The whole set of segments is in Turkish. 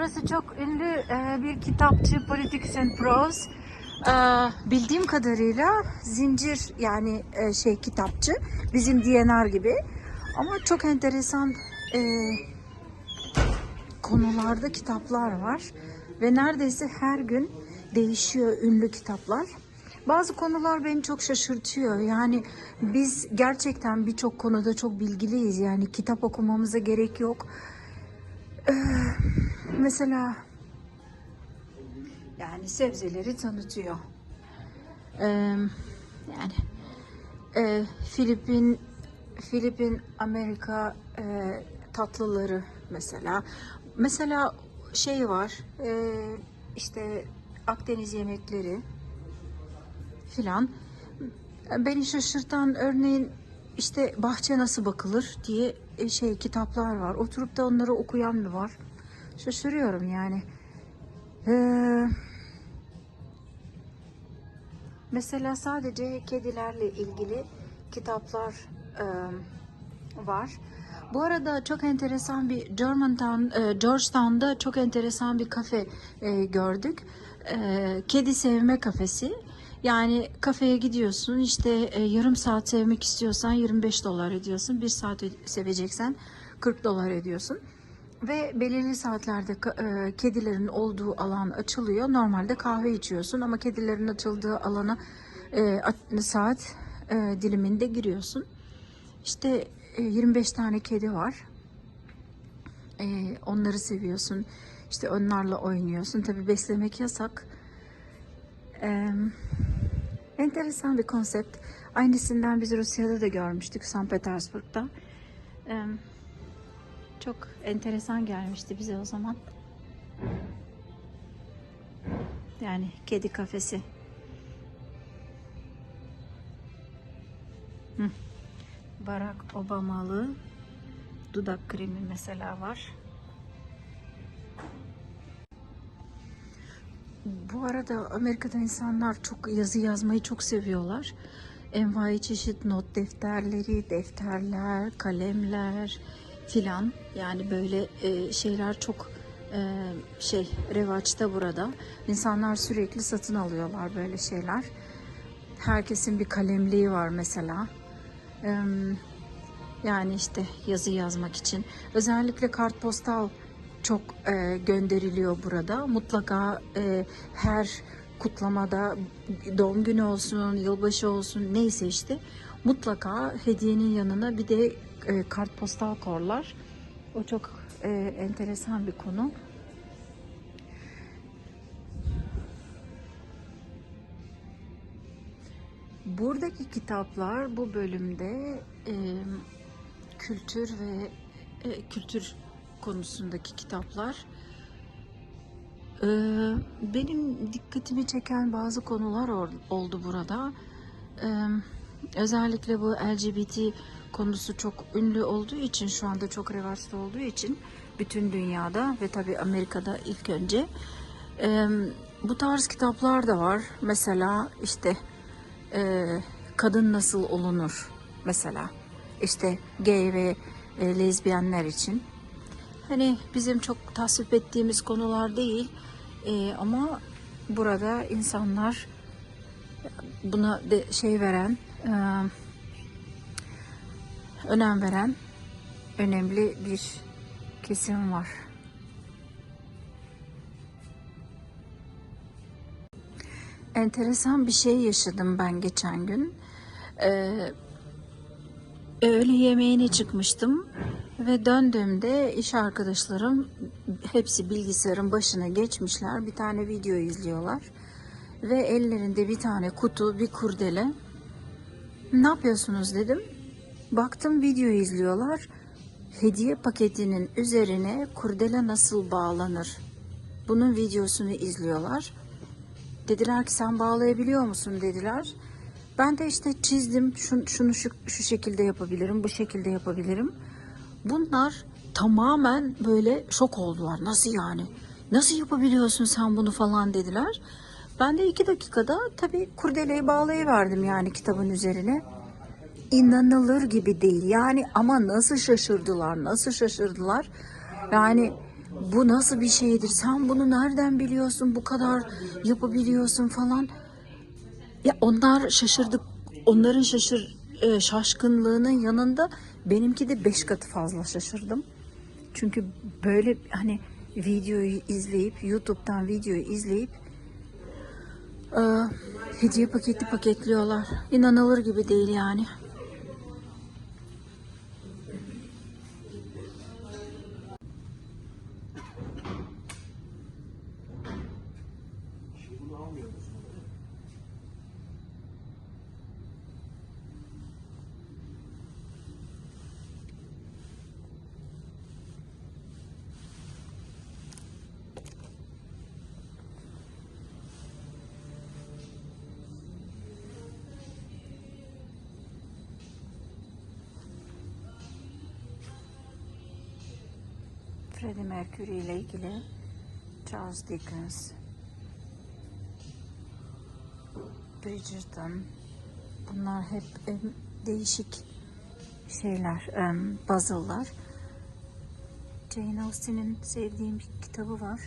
Burası çok ünlü e, bir kitapçı Politics and Prose. E, bildiğim kadarıyla zincir yani e, şey kitapçı bizim DNR gibi ama çok enteresan konularda kitaplar var ve neredeyse her gün değişiyor ünlü kitaplar. Bazı konular beni çok şaşırtıyor. Yani biz gerçekten birçok konuda çok bilgiliyiz. Yani kitap okumamıza gerek yok. Ee, mesela yani sebzeleri tanıtıyor. Ee, yani e, Filipin Filipin Amerika e, tatlıları mesela. Mesela şey var e, işte Akdeniz yemekleri filan. Beni şaşırtan örneğin işte bahçe nasıl bakılır diye e, şey kitaplar var. Oturup da onları okuyan mı var? Şaşırıyorum yani. Ee, mesela sadece kedilerle ilgili kitaplar e, var. Bu arada çok enteresan bir Germantown, e, Georgetown'da çok enteresan bir kafe e, gördük. E, kedi sevme kafesi. Yani kafeye gidiyorsun işte e, yarım saat sevmek istiyorsan 25 dolar ediyorsun. Bir saat seveceksen 40 dolar ediyorsun. Ve belirli saatlerde e, kedilerin olduğu alan açılıyor. Normalde kahve içiyorsun ama kedilerin açıldığı alana e, at- saat e, diliminde giriyorsun. İşte e, 25 tane kedi var. Onları seviyorsun. İşte onlarla oynuyorsun. Tabii beslemek yasak. Enteresan bir konsept. Aynısından biz Rusya'da da görmüştük, St. Petersburg'da. E, çok enteresan gelmişti bize o zaman. Yani kedi kafesi. Hı. Barack Obamalı dudak kremi mesela var. Bu arada Amerika'da insanlar çok yazı yazmayı çok seviyorlar. Envai çeşit not defterleri, defterler, kalemler filan. Yani böyle e, şeyler çok e, şey revaçta burada. İnsanlar sürekli satın alıyorlar böyle şeyler. Herkesin bir kalemliği var mesela. Eee, yani işte yazı yazmak için. Özellikle kartpostal çok e, gönderiliyor burada. Mutlaka e, her kutlamada doğum günü olsun, yılbaşı olsun neyse işte mutlaka hediyenin yanına bir de e, kartpostal korlar. O çok e, enteresan bir konu. Buradaki kitaplar bu bölümde e, kültür ve e, kültür konusundaki kitaplar. E, benim dikkatimi çeken bazı konular oldu burada. E, özellikle bu LGBT konusu çok ünlü olduğu için şu anda çok revaçta olduğu için bütün dünyada ve tabii Amerika'da ilk önce e, bu tarz kitaplar da var. Mesela işte e, kadın nasıl olunur mesela işte gay ve e, lezbiyenler için hani bizim çok tasvip ettiğimiz konular değil E, ama burada insanlar buna de şey veren e, önem veren önemli bir kesim var. enteresan bir şey yaşadım ben geçen gün. Ee, öğle yemeğine çıkmıştım ve döndüğümde iş arkadaşlarım hepsi bilgisayarın başına geçmişler. Bir tane video izliyorlar ve ellerinde bir tane kutu, bir kurdele. Ne yapıyorsunuz dedim. Baktım video izliyorlar. Hediye paketinin üzerine kurdele nasıl bağlanır? Bunun videosunu izliyorlar. Dediler ki sen bağlayabiliyor musun dediler. Ben de işte çizdim şunu, şunu şu, şu şekilde yapabilirim, bu şekilde yapabilirim. Bunlar tamamen böyle şok oldular. Nasıl yani? Nasıl yapabiliyorsun sen bunu falan dediler. Ben de iki dakikada tabii kurdeleyi bağlayıverdim yani kitabın üzerine. İnanılır gibi değil. Yani ama nasıl şaşırdılar, nasıl şaşırdılar. Yani bu nasıl bir şeydir? Sen bunu nereden biliyorsun? Bu kadar yapabiliyorsun falan. Ya onlar şaşırdık. Onların şaşır e, şaşkınlığının yanında benimki de beş katı fazla şaşırdım. Çünkü böyle hani videoyu izleyip YouTube'dan videoyu izleyip e, hediye paketi paketliyorlar. İnanılır gibi değil yani. Freddie Mercury ile ilgili Charles Dickens, Bridgerton bunlar hep em, değişik şeyler, em, puzzle'lar. Jane Austen'in sevdiğim bir kitabı var.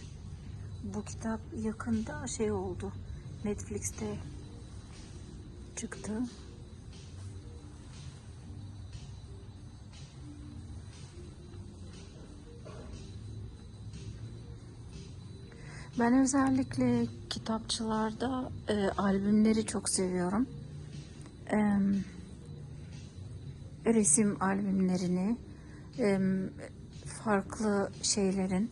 Bu kitap yakında şey oldu. Netflix'te çıktı. Ben özellikle kitapçılarda e, albümleri çok seviyorum. E, resim albümlerini, e, farklı şeylerin,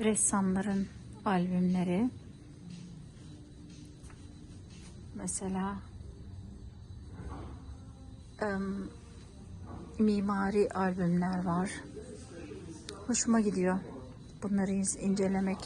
ressamların albümleri. Mesela e, mimari albümler var. Hoşuma gidiyor bunları incelemek.